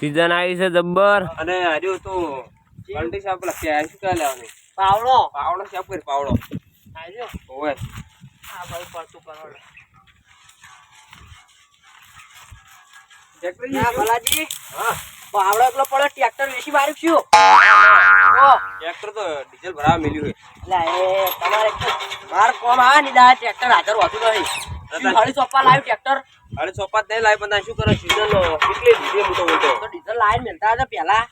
Season આવી છે જબ્બર. અને હજુ તો કંટી સાપ લખ્યા શું ક્યાં લેવાનું પાવડો? પાવડો સાપ કરી પાવડો. આજો ઓય આ ભાઈ પડતું પરવડે ટ્રેક્ટર ના ભલાજી. હા. પાવડો એકલો પડે ટ્રેક્ટર વેચી માર્યું છું ઓ ટ્રેક્ટર તો ડીઝલ ભરાવા મળ્યું એટલે તમારે માર કોમ આવે ને દા ટ્રેક્ટર હાજર હોતું નહીં. દાદા. ચોપા લાવ્યું ટ્રેક્ટર. હળી ચોપા ચોપાત નહીં લાવ્યું પણ શું કરે ડીઝલ કેટલી ડીઝલ હું તો? બોલતો તો ડીઝલ લાઈન મેલતા હતા પેલા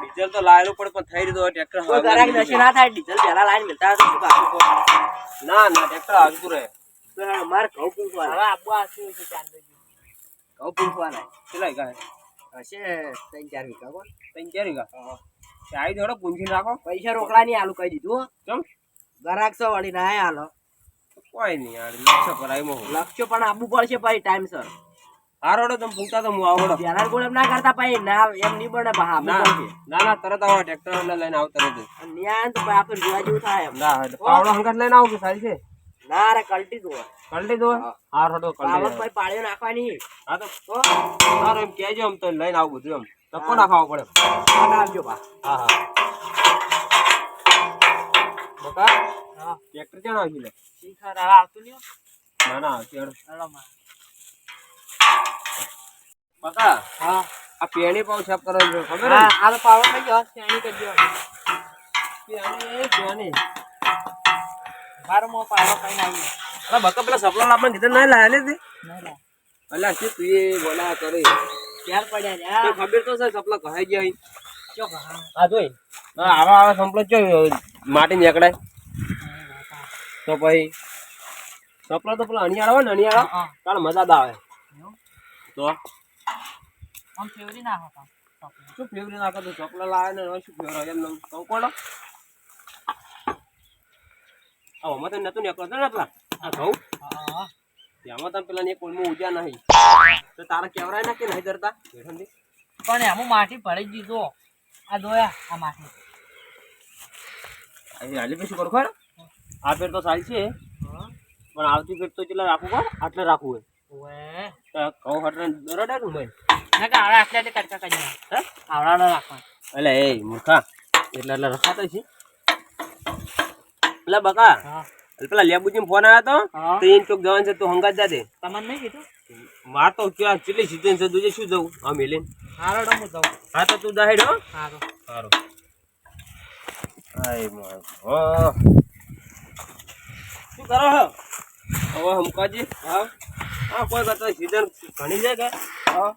ડીઝલ તો લાયેલું પણ પણ થઈ રહ્યું ટ્રેક્ટર કોઈ ગરાક નશી ના થાય ડીઝલ પેલા લાઈન મેલતા હતા શું બાકી? ના ના ટ્રેક્ટર આવતું રહે. મારે ઘઉં પૂંખવા હવે આબુ આશું છે ચાંદો ઘઉં પૂછવાના કેટલા વીઘા હશે ત્રણ ચાર વીઘા કોણ? ત્રણ ચાર વીઘા? ચાવી જોડો પૂંછી રાખો પૈસા રોકડા નહીં આલુ કહી દીધું. કેમ ગરાક સો વળી ના હાલો કોઈ નહીં યાર લક્ષ્ય પર આવ્યો લક્ષ્ય પણ આપવું પડશે ભાઈ ટાઈમ સર આરોડો તમે ભૂલતા તો હું આવડો. પેલા ગોળ ના કરતા ભાઈ ના એમ નહીં બને ના ના તરત આવો ટ્રેક્ટર એટલે લઈને આવ તરત જ. તો ભાઈ આપણે જોવા જેવું થાય એમ. ના પાવડો હંગાત લઈને આવો કે સારી છે? ના રે કલટી દો કલટી દો હાર રોડો કલટી પછી પાળીઓ નાખવાની. હા તો સારું એમ કહેજો એમ તો લઈને આવું બધું એમ. તપકો ના ખાવો પડે? આ નાખજો બા હા હા. બકા. હા. ટ્રેક્ટર ક્યાં આવી લે? શીખર આવતું નહીં. ના ના માં. બકા હા. આ પેણી પાવ છાપ કરો છો ખબર હા આ તો પાવર થઈ ગયો શ્રેણી કરજો પેણી પેણી મારો મો પાવ કઈ આવી અલા બકા પેલા સપના લાવવા કીધું નહીં લાયા ને તે નહીં લા. અલ્યા શું તું એ બોલા કરે? ત્યાર પડ્યા તો ખબર તો છે સપના કહાઈ ગયા આ જોઈ. આવા આવા સંપલો ચો માટી નીકળાય તો પછી સપના તો પેલા અણિયાળ હોય ને અણિયાળ તાર મજા આવે. તો? આમ ફેવરી ના હોતા શું ફેવરી નાખો તો ચોપલા લાવે ને શું ફેવરો એમ તો નતું નીકળતો ને પેલા. આ ઘઉં. હા. તમે પેલા ને કોલમાં ઉજ્યા નહીં. તો તારા કેવરાય ના કે નહીં ધરતા? પણ એમાં માટી ભરી દીધો આ દોયા આ માટી. હાલી પછી કરું ખબર આ પેટ તો સારી છે. પણ આવતી પેટ તો કેટલા રાખવું પણ આટલે રાખવું હોય. ઘઉં હટરે દરડે ને ભાઈ ના કે આવડા આટલા કટકા કરી આવડા રાખવા. એટલે એ મૂર્ખા. એટલે એટલે રખાતો છે. એટલે બકા એટલે પેલા લેબુજી ફોન આવ્યો. તો એને ચોક જવાનું છે તું હંગાત જાતે તમને નહીં કીધું? માર તો ક્યાં કેટલી સીઝન છે તુજે શું જવું? હા મેલીન. હારો ડમું જાઉં હા તો તું દાહેડ હો. હારો. આય માર. કરો હો. હવે હમકાજી હા. હા કોઈ વાત સીઝન ઘણી જાય કે. હા.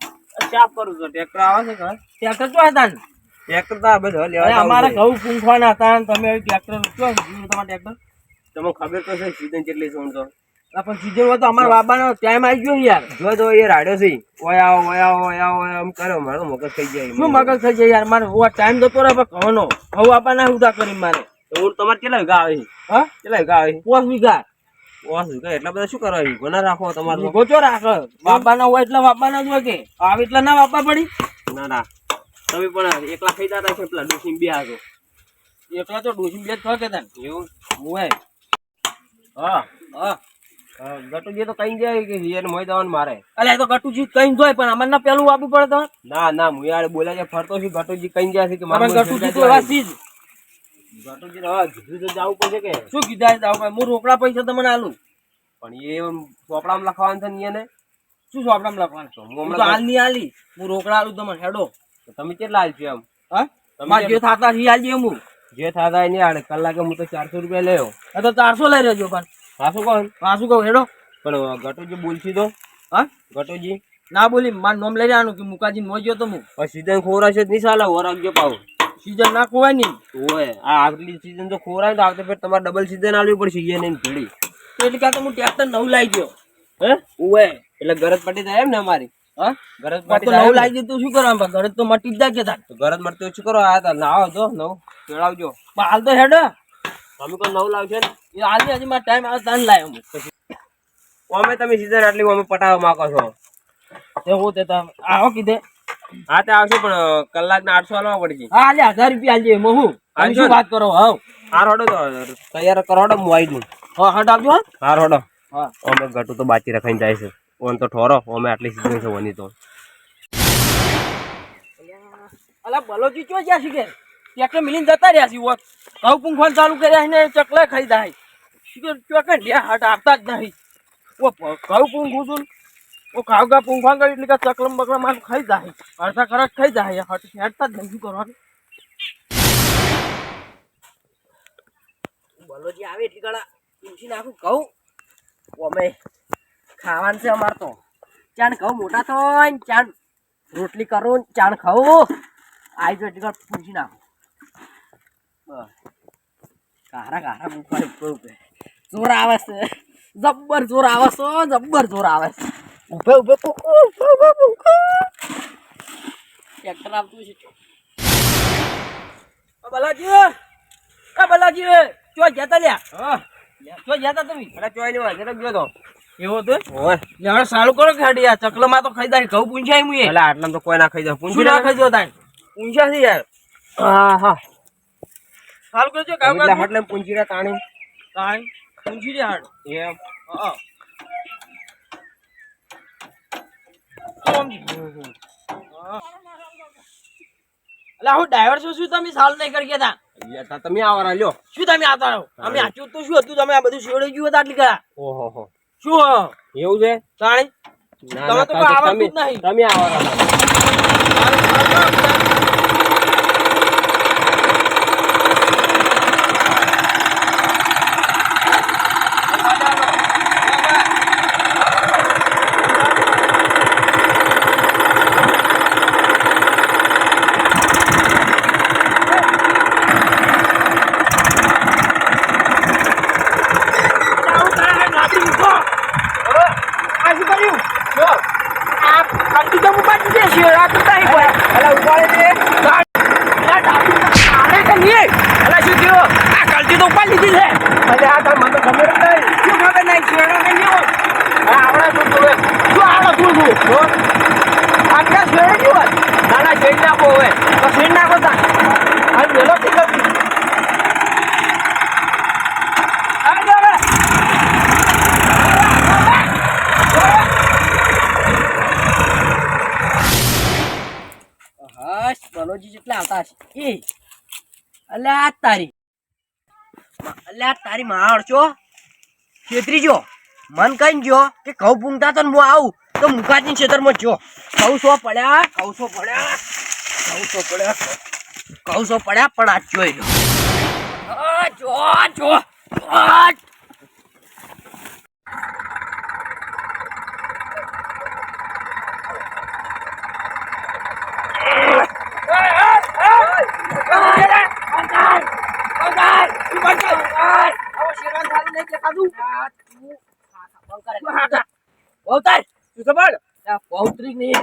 ચાપ કરું છું ટ્રેક્ટર આવે છે ટ્રેક્ટર ચો હતા? ટ્રેક્ટર તો બધું લેવા અમારા ઘઉં પૂંખવાના હતા તમે ટ્રેક્ટર ચો તમારા ટ્રેક્ટર તમને ખબર તો છે સીઝન કેટલી ઊંઘ તો. પણ સીઝન હોય તો અમારા બાબાનો ટાઈમ આવી ગયો યાર. જો તો એ રાડ્યો છે. ઓય આવો ઓય આવો ઓય આવો એમ આમ કર્યો મારો મગજ થઈ જાય. શું મગજ થઈ જાય યાર? મારે ટાઈમ જતો રહે પણ ઘઉંનો. ઘઉં આપવાના ઉદા કરી મારે. હું તમારે કેટલા વીઘા આવે હા? કેટલા વીઘા આવે? પોસ વીઘા. ઓહ, વીઘા એટલા બધા શું કરવા વીઘો ના રાખો તમારે. તો? ગોચો રાખ? બાપાના હોય એટલે બાપાના જ હોય કે? આવે એટલે ના બાપા પડી? ના ના. તમે પણ એકલા થઈ જતા છે પેલા ડોસી બે હાથો. એકલા તો ડોસી બે થયો કે તને એવું? હોય હા હા. ગટુજી તો કઈ જાય કે હિયર મોય જવાનું મારે. અલે તો ગટુજી કઈ જોય પણ અમારે ના પેલું આપવું પડે તો. ના ના હું યાર બોલ્યા છે ફરતો છું ગટુજી કઈ જાય છે કે મારે ગટુજી તો એવા સીજ ગટુજી હવે કીધું તો જવું પડશે કે શું કીધા છે હું રોકડા પૈસા તમને આલું. પણ એ ચોપડામાં લખવાનું છે ને એને? શું સોપડામાં લખવાનું? હું હું તો હાલ નહીં આલી હું રોકડા આલું તમને હેડો. તમે કેટલા આલશો એમ? હા? જે થાતા એ હું. જે થતા નહીં આડે કલાકે હું તો ચારસો રૂપિયા લેવો આ તો ચારસો લઈ રહેજો પણ. પાછું કોણ? પાછું કહું હેડો. પણ ઘટોજી બોલશી તો. હા? ઘટોજી ના બોલી મારું નામ લઈ રહેવાનું કે મુકાજી મોજ્યો ગયો તો હું. પછી સીઝન ખોરાશે જ નહીં ચાલે વરાગજો પાવ. સીઝન ના ખોવાય નહીં ઓય આ આગલી સીઝન તો ખોરાય તો આવતે ફેર તમારે ડબલ સીઝન આલવી પડશે ઈ નહીં ભીડી એટલે કાં તો હું ટ્રેક્ટર નવું લાવી ગયો. હે? ઓવે એટલે ગરજ પટી જાય એમ ને અમારી? હા? ગરજ પટી તો નવું લાવી દીધું શું કરવા ઘરે તો મટી જ જાય કે તો ગરજ મળતી શું કરો? આ તા આવો જો નવ. મેળવજો પણ હાલ તો હેડો. તમે કોઈ નવું લાવશે ને? એ આજે હજી મારો ટાઈમ આવે તાન લાવ્યો હું અમે તમે સીઝન આટલી અમે પટાવવા માંગો છો? તે હું તે તમે આવો કીધે. હા તે આવશે પણ કલાક ના આઠસો આલવા પડશે. હા હાલે હજાર રૂપિયા આલજે એમાં હું? તમે શું વાત કરો? હાવ. હાર હડો તો. તૈયાર કરો હોડો હું આવી દઉં હા હટ આપજો હા. હાર હડો. હા. અમે ઘટું તો બાચી રખાઈને જાય છે. ઓન તો ઠોરો અમે આટલી સીઝન છે ઓની તો. અલા બલોજી ચો જ્યાં છે કે મિલીને જતા રહ્યા છે વોટ ઘઉં પૂંખવાનું ચાલુ કર્યા છે ને ચકલા ખાઈ જાય. શીખર ચોકે લ્યા હાટ આપતા જ નહીં. ઓ ઘઉં પૂંખું છું ઓ ખાવ ગા પૂંખવા ગઈ એટલે કે ચકલમ બકલમ મારું ખાઈ જાય. અડધા ખરચ ખાઈ જાય. હટ હેડતા જ નહીં કરવાનું? બલોજી આવે એટલી ઘણા પૂછી નાખું, કહું? અમે ખાવાનું છે અમારે તો. ચાણ ઘઉં મોટા ને ચાણ રોટલી કરું ચાણ ખાઉં. આવી જો એટલી ઘણા પૂછી નાખું. કારા કારા મૂકવા જોર આવે છે. જબ્બર જોર આવે છે, જબ્બર જોર આવે છે. ઉભે ઉભે કુકુ, ઉભે ઉભે કુકુ. ટ્રેક્ટર આવતું છે. બલાજી આ બલાજી ચો જતા લ્યા? હા. ચો જતા તમે? અરે ચોઈ ની વાત ગયો તો. એવો તો? ઓય. લે સારું કરો કે હાડી આ ચકલામાં તો ખાઈ જાય ઘઉં પૂંછાય મુએ અલા આટલામાં તો કોઈ ના ખાઈ જાય. પૂંજી ના ખાઈ દો તાણ? પૂંછા છે યાર. હા હા. સારું કરજો કામ એટલે એટલે પૂંછી તાણી. તાણ? પૂંછી દે હાડ એમ. હા શું સમજી? હા. અલા હું ડ્રાઈવર છું શું તમે સાલ નહીં કરી ગયા તમે આવારા લ્યો. શું તમે રહો? અમે આચું તો શું હતું? તમે આ બધું શેવડાઈ ગયું હતા આટલી કરા ઓહો શું એવું છે? તાણી? તમે તો તમે જ નહીં. તમે આવારા છેતરી જો મન કઈ જો કે ઘઉં પૂંગતા તો હું આવું. તો મુકાજી ખેતરમાં જો ઘઉં સો પડ્યા. સો પડ્યા. સો પડ્યા. ઘઉં સો પડ્યા પણ આ જોઈ લો. જો જો આ ઉતાર પૌત્રી નહીં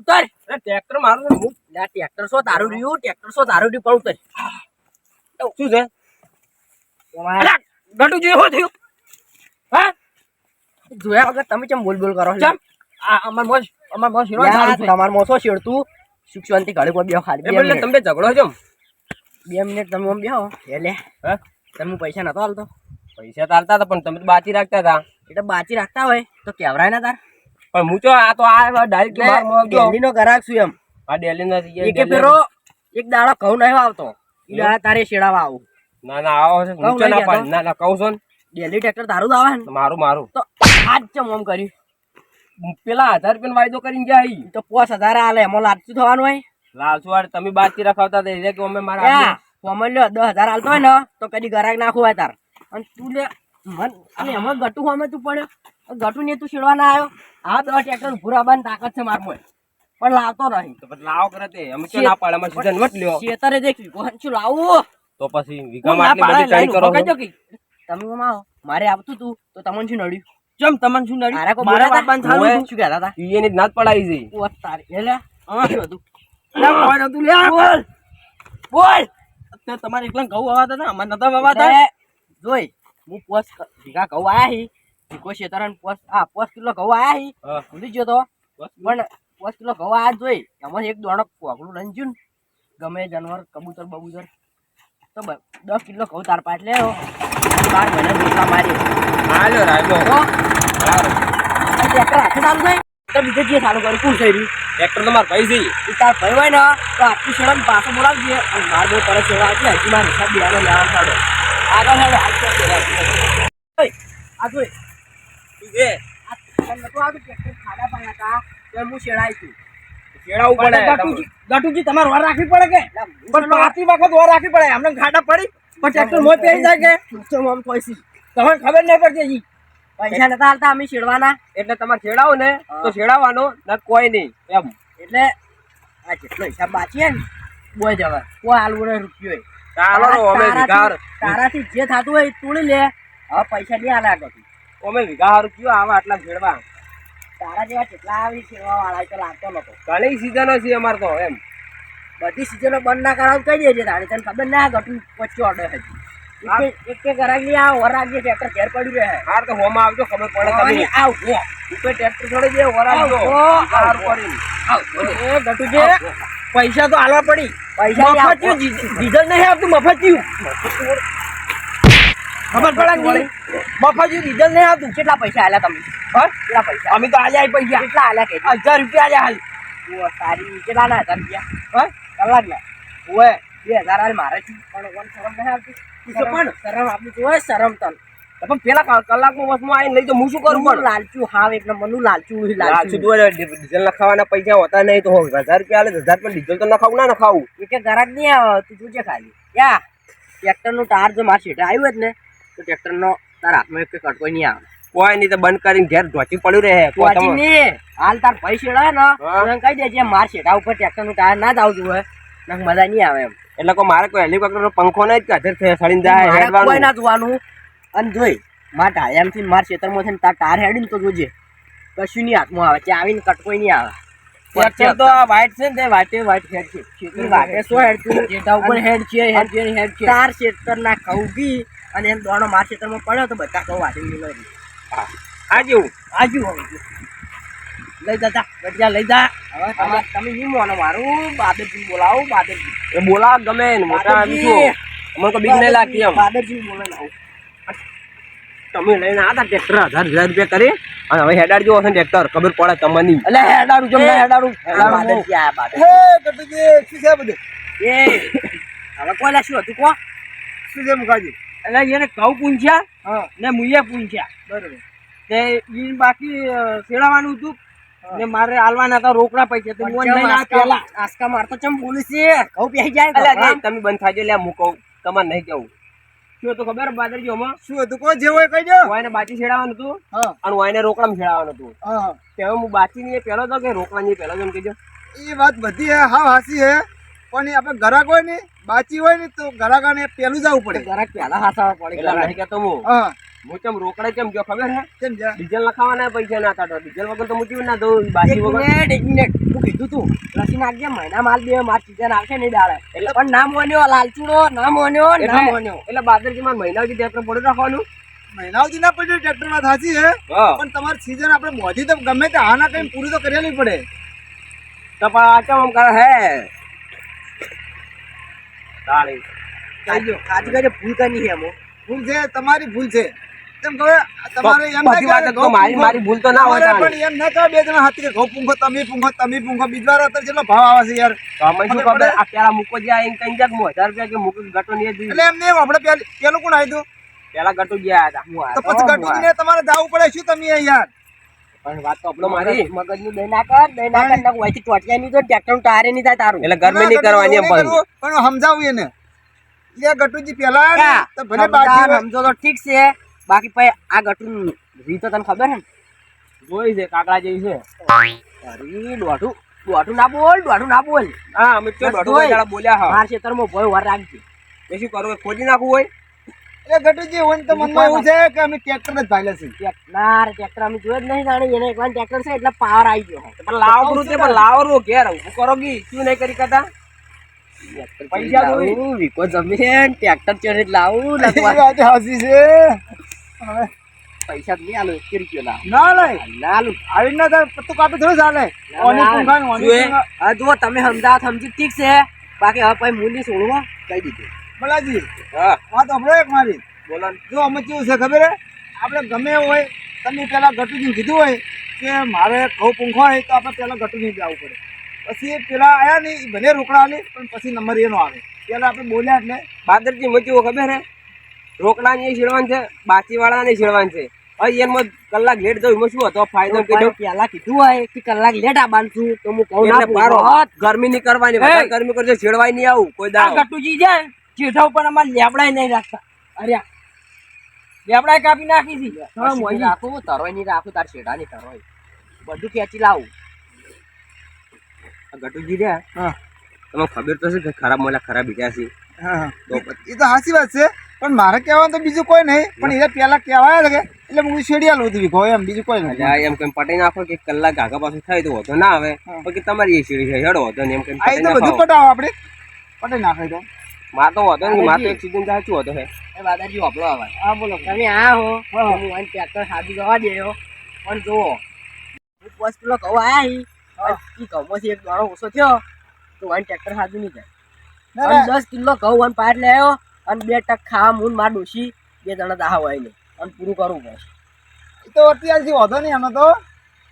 ઉતાર ટ્રેક્ટર મારું છે, હું લે ટ્રેક્ટર સો તારું રહ્યું ટ્રેક્ટર સો તારું રહ્યું પણ ઉતાર શું છે? ગટુ જોયું શું થયું? હા? જોયા વગર તમે કેમ બોલ બોલ કરો? છો? ચમ. આ અમાર મોજ અમાર મોજ હીરો યાર, ચાલુ છે. તમાર મોસો શેડતું સુખ શાંતિ ઘડી કોઈ બેહો ખાલી. એ બે બદલે મિનિટ. તમે ઝઘડો છો બે મિનિટ તમે આમ બેહો. એટલે હે? તમે પૈસા નતો હાલતો પૈસા ચાલતા હતા પણ તમે તો બાકી રાખતા હતા. એટલે બાચી રાખતા હોય તો કેવરાય ના તાર. પણ હું તો આ તો આ ડાયરેક્ટ માર. નો ગ્રાહક છું એમ? આ ડેલી ના એકે પેરો એક દાડો કહું નહીં આવતો. એ દાડા તારે શેડાવા આવું. ના ના આવો છે નીચે ના પાડ. ના ના કહું છું ને. ડેલી ટ્રેક્ટર તારું જ આવે ને? મારું મારું. તો આજ ચમ આમ કર્યું? પેલા હજાર રૂપિયા વાયદો કરીને ગયા તો પાંચ હજાર આલે એમાં લાલચું થવાનું હોય? લાલચું વાળ તમે બાકી રખાવતા એટલે કે અમે મારા યા, કોમલ લ્યો દસ હજાર આલતો હોય ને તો કદી ગરાક નાખું હોય તાર. અને તું લે મન અને એમાં ઘટું અમે તું પડ્યો. ગટુ ને તું શેડવા ના આવ્યો. આ દસ ટ્રેક્ટર ઉભું તાકાત છે મારું પણ લાવતો નહીં. તો પછી લાવો કરે તે. અમે કે ના પાડે? અમે સીઝન મત લ્યો. ખેતરે દેખી કોણ છું લાવું? તો પછી કોણ આટલી બધી ચાઈ કરો કહી દો કે તમે ઓમાં મારે આવતું તું તો તમને શું નડ્યું? જેમ તમને શું મારે નડ્યું મારા બોલ્યા બાપાને તા? થાળું શું કહેતા હતા? ઈ એની નાત પડાઈ જઈ ઓ તારી એટલે આ શું હતું? લે, કોઈ નતું લે. બોલ. બોલ. તે તમારે એકલા ગૌ વાવાતા હતા? અમાર નતા એટલે જોઈ હું પોસ ભીગા ગૌ આયા હી. ભીગો શેતરન પોસ આ પોસ કિલો ગૌ આયા હી. હા. ભૂલી ગયો તો. પણ પોસ કિલો ઘઉં આ જોઈ એમાં એક દોણો કોકડું રંજ્યું ને ગમે જાનવર કબૂતર બબૂતર. તો દસ કિલો ઘઉં તાર પાટ લે બાર મહિના રોટલા મારી હાલો રાજો. તો. આ ટ્રેક્ટર હાથે ચાલુ થાય તો બીજે જે ચાલુ કરું કોણ થઈ રહ્યું? ટ્રેક્ટર તો મારા ભાઈ છે. એ તાર ભાઈ હોય ને તો આટલી શરમ પાછો બોલાવજે. અને માર બહુ પરત સેવા આપી હજી મારે હિસાબ લેવા કાઢો આગળ હેડો હાલ તો સેવા આપી. ઓય, આ જોઈ શું છે આ નતું આવતું ટ્રેક્ટર ખાડા પાડ્યા હતા. તો હું શેડાઈ છું. શેડાવું પડે ગટુજી ગટુજી તમારે વાર રાખવી પડે કે? એટલે પણ પાતી વખત વાર રાખવી પડે. અમને ઘાટા પડી પણ ટ્રેક્ટર મોય પહેરી જાય કે? પૂછતો આમ પૈસી તમને ખબર નહીં પડતી પૈસા નતા હાલતા અમે શેડવાના. એટલે તમારે છેડાવો ને તો છેડાવવાનો ના કોઈ નહીં. એમ. એટલે આ જેટલો હિસાબ બાકી ને બોય જવા કોઈ હાલવું નહીં રૂપિયો ચાલો અમે વિઘાર તારાથી જે થતું હોય તોડી લે. હવે પૈસા નહીં હાલે આગળ અમે વિઘા હારું કયો આવા આટલા છેડવા તારા જેવા કેટલા આવી સેવા વાળા તો લાગતો નતો. ઘણી સિઝનો છે અમારે તો એમ. બધી સિઝનો બંધ ના કરાવ કહી દેજે તારે તને ખબર ના ઘટું પચ્યો ઓર્ડર હજી. એક એક- એક એક ગરાકની આ વરાગ ટ્રેક્ટર ઘેર પડ્યું રહે. હાર તો હોમાં આવજો ખબર પડે તમે આવ ગો ઉપર ટ્રેક્ટર છોડી દે આવો. કરીને. એ ગટુજી પૈસા તો આલવા પડી. પૈસા નહીં આવતું મફત જી- ડીઝલ નહીં આપતું મફતિયું ખબર પડે કે નહીં? ડીઝલ નહીં આવતું. કેટલા પૈસા આલ્યા તમે? હા? કેટલા પૈસા? અમે તો આજે પૈસા. કેટલા આલ્યા કે? હજાર રૂપિયા આજે હાલ. ઓ, સારી કેટલા ના હજાર રૂપિયા? હા? કલાક ના ઓય બે હજાર હાલ મારે છે. પણ વન શરમ નહીં આવતી. પણ. શરમ આપવી જોઈએ શરમ તન. પણ પેલા ક- કલાકમાં વસમાં આવીને લઈ તો હું શું કરું પણ? લાલચું હાવ એટલે મનુ લાલચું લાલચું તું ડીઝલ નખાવાના પૈસા હોતા નહીં તો હજાર રૂપિયા આલે હજાર પણ ડીઝલ તો નખાવું ના નખાવું. એક ગરાક નહીં આવે તું જોજે ખાલી. યા ટ્રેક્ટરનું ટાર જો મારી શેઠે આવ્યું જ ને તો ટ્રેક્ટરનો તાર હાથમાં એક કટકો નહીં આવે. કોઈ નહીં તો બંધ કરીને ઘેર ધોચી પડ્યું રહે. નહીં. હાલ તાર ભાઈ શેડાય ને. કહી દેજે માર શેઠા ઉપર ટ્રેક્ટરનું ટાયર ના જ આવતું હોય નક મજા નહીં આવે એમ. એટલે કોઈ મારે કોઈ હેલિકોપ્ટરનો પંખો નહીં જ કે હાથે સડીને જાય હેડવાનું. કોઈ ના જોવાનું. અને જોઈ માર ટાયર એમથી માર ખેતરમાં છે ને તાર ટાયર હેડી ને તો જોજે. કશું નહીં હાથમાં આવે ત્યાં આવીને કટકોય નહીં આવે. ટ્રેક્ટર તો વાઇટ છે ને white એ white છે ખેતની વાટે હેડ તું ઉપર હેડ છે હેડ છે હેડ છે તાર ખેતર ના ખાવું બી અને એમ દોડો માર ખેતરમાં પડ્યો તો બધા કહું વાટી લઈ લઈ આજુ આજુ હવે. લઈ જતા બધા લઈ જા. હવે તમે તમે નહીં મોનો મારું બાદરજી બોલાવો બાદરજી એ બોલા ગમે ને મોટા આવી. છું અમને તો બીક નહીં લાગતી એમ. બાદરજી બોલે આવું. તમે લઈને આતા ટ્રેક્ટર હજાર હજાર રૂપિયા કરી અને હવે હેડાડજો હશે ટ્રેક્ટર ખબર પડે તમને એટલે હેડાડું જમ હેડાડું બાદરજી આયા બાદરજી હે ગટુજી શું છે બધું? એ હવે કોઈ લા શું હતું કો? શું છે મુખાજી એટલે એને ઘઉં પૂંછ્યા ને મુઈએ પૂંછ્યા બરોબર. તે ઈ બાકી સેડાવાનું હતું. ને મારે આલવાના હતા રોકડા પૈસા તો પેલા આસ્કા મારતો ચમ પોલીસ છે? પહેરી જાય અલ્યા તમે બંધ થાજો લે હું કહું. તમારે નહીં કેવું શું તો ખબર? બાદરજી ઓમાં? શું હતું? કોઈ જે હોય કહી દો. વાયને બાચી છેડાવાનું હતું? અને વાયને રોકડામાં છેડાવાનું હતું. તે હું બાચી નહીં પેલો તો કે રોકડા ની પેલો જેમ કહેજો. એ વાત બધી હે હા હાસી હે. પણ આપણે ગરાક હોય ને બાચી હોય ને તો ગરાકાને પેલું જવું પડે. જરાક પહેલા હાથા પડે એટલે નહીં કહેતો હું હા. હું ચમ રોકડા કેમ ગયો ખબર હે? કેમ છે ડીઝલ નખાવાના પૈસા ના હતા ડીઝલ વગર તો હું ચીવું ના દઉં બાચી વગર. એક મિનિટ હું કીધું તું લસી નાખજે મહિના માલ બે માર સીઝન આવશે નહીં દાડે. એટલે પણ ના મોન્યો લાલચુડો નામ મોન્યો ના એટલે મોન્યો એટલે બાદરજી મારે મહિના સુધી ટ્રેક્ટર પડ્યું રાખવાનું ના પડ્યું ટ્રેક્ટરમાં થાચી હે. પણ તમારી સીઝન આપણે મોજી તો ગમે તે હા ના કઈ પૂરી તો કરેલી પડે. તો પણ આમ કરે હે? તાળી. આજે આજે ભૂલ કરી એમો ભૂલ છે તમારી ભૂલ છે. તેમ કહે તમારે એમ ના વાત તો મારી. મારી ભૂલ તો ના હોય પણ એમ ના કહે બે જણા હાથી ઘઉં પૂંખો તમે પૂંખો તમે પૂંખો. બીજવાર અત્યારે કેટલો ભાવ આવે છે યાર? અમે શું ખબર? ખબર આ પેલા મૂકો જ્યાં આઈને કઈ જાક હું હજાર રૂપિયા કે મૂકો ગટો નહીં જ એટલે એમ નહીં આપણે પેલ- કોણ આવ્યું પેલા ગટુ ગયા હતા. તો પછી ને તમારે જાવું પડે. શું તમે યાર પણ વાત તો આપણો મારી? મગજ દઈ ના કર દઈ ના કર નક વહીથી ટોટિયા નહીં તો ટ્રેક્ટર ટાયરે નહીં થાય તારું. એટલે ગરમી નહીં કરવાની એમ પણ પણ પણ સમજાવું એને. લે ગટુજી પેલા તો ભલે સમજાર, સમજો તો ઠીક છે. બાકી પછી આ ગટુ રીત તો તને ખબર હે ને? જોઈ છે કાકડા જેવી છે. અરે દોઢું દોઢું ના બોલ દોઢું ના બોલ. હા અમે તો બસ દોઢો જોઈ. દાડા બોલ્યા હા. માર ખેતરમાં ભોય વાર રાખજે. એ શું કરવું ખોજી નાખવું હોય? એટલે ગટુજી હોય તો મનમાં એવું છે કે અમે ટ્રેક્ટર જ ભાઈલા છીએ. ટ્રેક્ટર ટ્રેક્ટર અમે જોયે જ નહીં જાણી. એને એકવાર ટ્રેક્ટર છે એટલે પાવર આવી ગયો. પણ લાવરું તે પણ લાવરું ઘેર. હું કરો ગી. શું નહીં કરી કરતા? પૈસા જોઈ. વીકો જમીન ટ્રેક્ટર ચોરી લાવું લગવા હાસી છે. પૈસા નહીં આલો એક રૂપિયો લાવ ના લઈ ના આલું. આવી ના થાય પત્તું કાપી થોડું ચાલે ઓની. ઓની. હા જુઓ તમે સમજાવ સમજી ઠીક છે. બાકી હવે પછી મૂલ્ય સોળવા કહી દીધું. બલાજી હા. વાત સાંભળો એક મારી. બોલો જો અમે કેવું છે ખબર હે? આપણે ગમે એવું હોય તમે પહેલાં ગટુજી કીધું હોય કે મારે ઘઉં પૂંખો હોય તો આપણે પહેલાં ગટુજી જવું પડે. પછી પેલા આવ્યા નહીં એ ભલે રોકડા પણ પછી નંબર એનો આવે. પહેલાં આપણે બોલ્યા એટલે. બાદરજી મચ્યું ખબર હે? રોકડા ને શેડવાનું છે બાચી વાળા ને શેડવાનું છે. હવે એમાં કલાક લેટ જવું એમાં શું હતો? ફાયદો કીધો? પેલા કીધું હોય કે કલાક લેટ આવવાનું છું તો હું કહું ના ગરમી નહીં કરવાની ગરમી કરજો છેડવાય નહીં આવું કોઈ દાળ ગટુજી જાય. જેઠા ઉપર અમારે લેબડાય નહીં રાખતા. અરે લેબડાય કાપી નાખી હતી હા, રાખું તરોય નહીં રાખું તાર શેઢા નહીં તરોય. બધું ખેંચી લાવું. ગટુજી રે હા. તમને ખબર તો છે કે ખરાબ મોલા ખરાબ બીજા છે. એ તો સાચી વાત છે પણ મારે કહેવાનું તો બીજું કોઈ નહીં. પણ એ પેલા કહેવાય લાગે એટલે હું શેડિયાલું દીધી ભાઈ એમ બીજું કોઈ નહીં. એમ કઈ પટાઈ નાખો કે કલાક આગા પાછું થાય તો વધો ના આવે. બાકી તમારી એ શેડી છે હેડો વધો ને એમ કઈ આ તો બધું પટાવો આપણે. પટાઈ નાખાય તો. માર તો વધો ને માર તો એક સીઝન શું હતો હે એ દાદાજી વાપરો આવે હા બોલો. તમે આ હો હું વાન ટ્રેક્ટર સાદી જવા દેયો પણ જુઓ. હું પાંચ કિલો કહો આયા હી. ઈ ઘઉંમાંથી એક દાણો ઓછો થયો. તો વાન ટ્રેક્ટર સાદું નહીં જાય અને દસ કિલો ઘઉં અને પાર લે આવ્યો અને બે ટક ખા મૂન માર ડોસી બે જણા દાહ હોય ને અને પૂરું કરવું પડશે એ તો વર્તી આલથી વાંધો નહીં આમાં તો.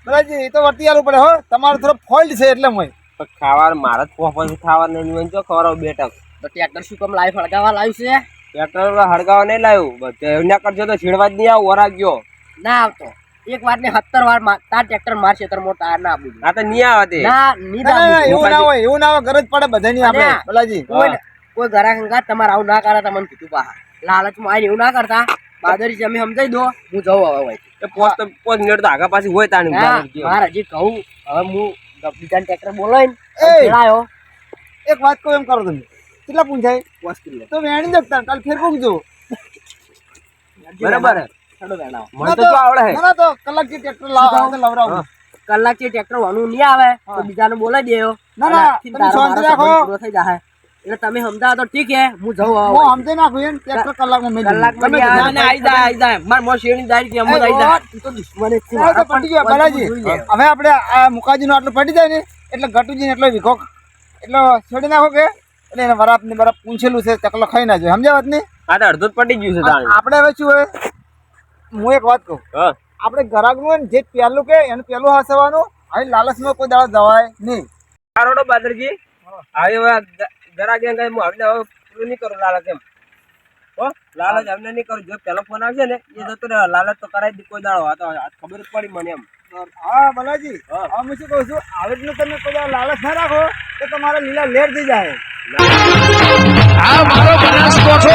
બરાજી એ તો વર્તી આલવું પડે હો. તમારો થોડો ફોલ્ટ છે એટલે મોય. ખાવાનું ખાવા મારા જ ખાવા નહીં જો ખબર ખવડાવ બે ટક. તો ટ્રેક્ટર શું કામ લાઈફ હળગાવા લાવ્યું છે? ટ્રેક્ટર હળગાવા નહીં લાવ્યું. એના કરજો તો છીડવા જ નહીં આવું વરાગ ગયો. ના આવતો. એક વાર ને સત્તર વાર તાર ટ્રેક્ટર માર મોટા તાર ના આપું આ તો નહીં આવે તે. ના નહીં. એવું ના હોય એવું ના હોય ગરજ પડે બધાની આપણે બલાજી કોઈ કોઈ ઘરા ખંગાત તમારે આવું ના કરે તમને કીધું પાહા લાલચમાં આવીને એવું ના કરતા. બાદરી તમે સમજાઈ દો. હું જઉં હવે હોય તો પોચ મિનિટ તો આગા પાછી હોય તાણી મારા હજી કહું. હવે હું બીજા ટ્રેક્ટર બોલાવીને એ! એક વાત કહું એમ કરો તમે. કેટલા પૂછાય પાંચ કિલો. તો વેણી જગતા કાલ ફેર પૂછજો બરાબર. હે? છોડો વેણાવો. મને તો આવડે હે? ના ના તો કલાકથી ટ્રેક્ટર લાવ તો કલાકથી ટ્રેક્ટર વાનું નહીં આવે તો બીજાને બોલાવી દેયો ના, ના, તમે તારો રાખો. પૂરો થઈ જાય એટલે તમે સમજાવો તો ઠીક હે હું જઉં હવે હું નાખું એમ ટ્રેક્ટર કલાકમાં મેં કલાકમાં તમે કીધું. આવે. ના ના આઈ જાય જાય માર મોર જાય કે અમો જાય તો દુશ્મન પટી ગયો બાલાજી. હવે આપણે આ મુકાજીનો આટલું પટી જાય ને એટલે ગટુજીને એટલો વિખો એટલો છોડી નાખો કે એટલે એને વરાપ ને બરાબ પૂછેલું છે ચકલો ખાઈ ના જોઈએ સમજાવત ને હા તો અડધું પડી ગયું છે તાણી આપણે હવે શું હવે? હું એક વાત કહું. આપણે ગ્રાહકનું નું જે પહેલું કે એનું પહેલું હસવાનું હવે લાલચમાં કોઈ દાડો જવાય નહીં. કારોડો બાદરજી હવે હવે જરા કે કઈ હું હવે પૂરું નહીં કરું લાલચ એમ. હો? લાલચ અમને નહીં કરું. જો પેલો ફોન આવશે ને એ જતો લાલચ તો કરાવી દી કોઈ દાડો. હતો તો ખબર જ પડી મને એમ. હા ભલાજી હું. શું કહું છું આવી તમે કોઈ લાલચ ના રાખો તો તમારા લીલા લેટ થઈ જાય. આ મારો બનાસ કોઠો